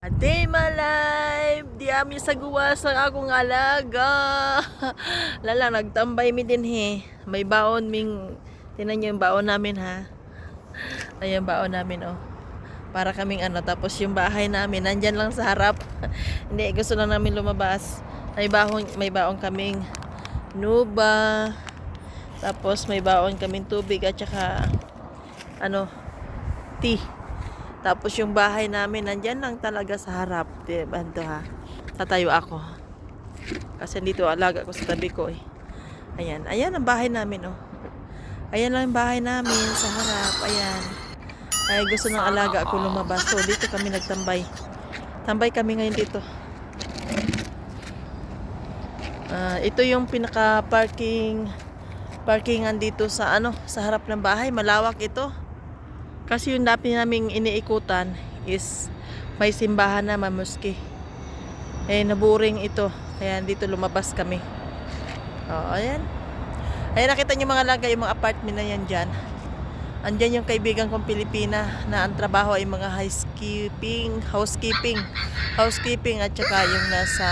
Ate Malay, di ami sa guwa sa akong alaga. Lala, nagtambay mi din he. May baon ming, tinan niyo yung baon namin ha. Ayan baon namin oh. Para kaming ano, tapos yung bahay namin, nandyan lang sa harap. Hindi, gusto lang namin lumabas. May baon, may baon kaming nuba. Tapos may baon kaming tubig at saka ano, tea. Tapos yung bahay namin, nandyan lang talaga sa harap. Di ba ito ha? Tatayo ako. Kasi dito alaga ko sa tabi ko eh. Ayan. Ayan ang bahay namin oh. Ayan lang yung bahay namin sa harap. Ayan. Ay gusto ng alaga ako lumabas. So dito kami nagtambay. Tambay kami ngayon dito. Ah, ito yung pinaka parking parkingan dito sa ano sa harap ng bahay malawak ito kasi yung dati naming iniikutan is may simbahan na mamuski. Eh, naburing ito. Kaya dito lumabas kami. Oh, ayan. Ayan, nakita niyo mga laga yung mga apartment na yan dyan. Andyan yung kaibigan kong Pilipina na ang trabaho ay mga housekeeping, housekeeping, housekeeping at saka yung nasa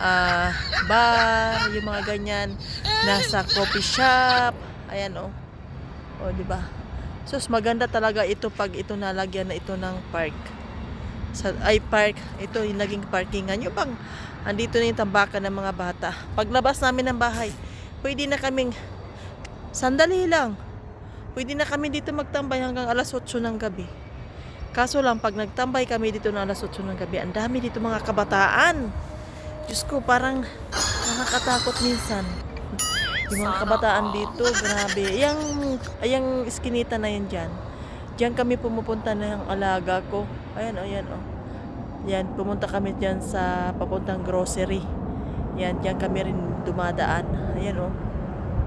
ah, bar, yung mga ganyan, nasa coffee shop. Ayan oh. Oh, di ba? Sus, maganda talaga ito pag ito nalagyan na ito ng park. Sa, ay, park. Ito yung naging parkingan. Yung bang, andito na yung tambakan ng mga bata. Paglabas namin ng bahay, pwede na kaming, sandali lang. Pwede na kami dito magtambay hanggang alas 8 ng gabi. Kaso lang, pag nagtambay kami dito ng alas 8 ng gabi, ang dami dito mga kabataan. Diyos ko, parang nakakatakot minsan. Yung mga kabataan dito, grabe. Yang, ayang iskinita na yan dyan. Diyan kami pumupunta na yung alaga ko. Ayan, oh, ayan, oh. Yan, pumunta kami dyan sa papuntang grocery. Yan, diyan kami rin dumadaan. Ayan, oh.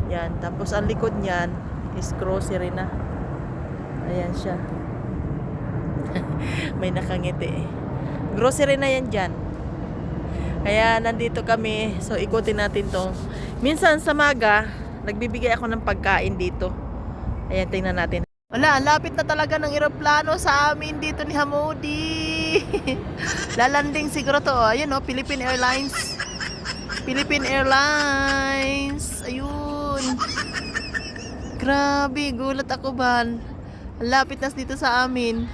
Yan, tapos ang likod niyan is grocery na. Ayan siya. May nakangiti eh. Grocery na yan dyan. Kaya nandito kami. So ikutin natin to. Minsan sa maga, nagbibigay ako ng pagkain dito. Ayan, tingnan natin. Wala, lapit na talaga ng eroplano sa amin dito ni Hamudi. Lalanding siguro to. oh. Ayun oh, Philippine Airlines. Philippine Airlines. Ayun. Grabe, gulat ako ban. Lapit na dito sa amin.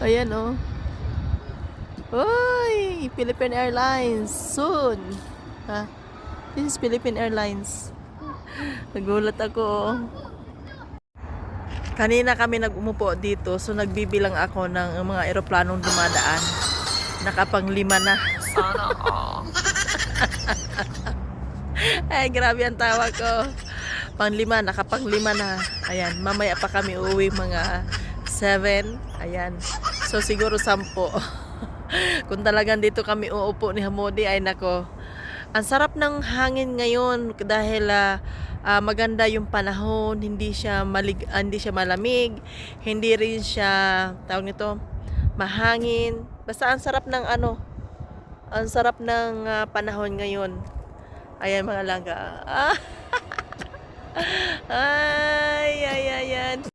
Ayan oh. Uy, Philippine Airlines. Soon. Ha? This is Philippine Airlines. Nagulat ako. oh. Kanina kami nagumupo dito, so nagbibilang ako ng mga eroplanong dumadaan. Nakapang lima na. Ay, grabe ang tawa ko. Panglima, nakapanglima na. Ayan, mamaya pa kami uuwi mga 7. Ayan. So, siguro 10. Kung talagang dito kami uupo ni Hamodi, ay nako. Ang sarap ng hangin ngayon dahil ah, ah, maganda yung panahon, hindi siya malig, ah, hindi siya malamig, hindi rin siya tawag nito mahangin. Basta ang sarap ng ano, ang sarap ng ah, panahon ngayon. Ayan mga langga. Ah. ay, ay, ayan.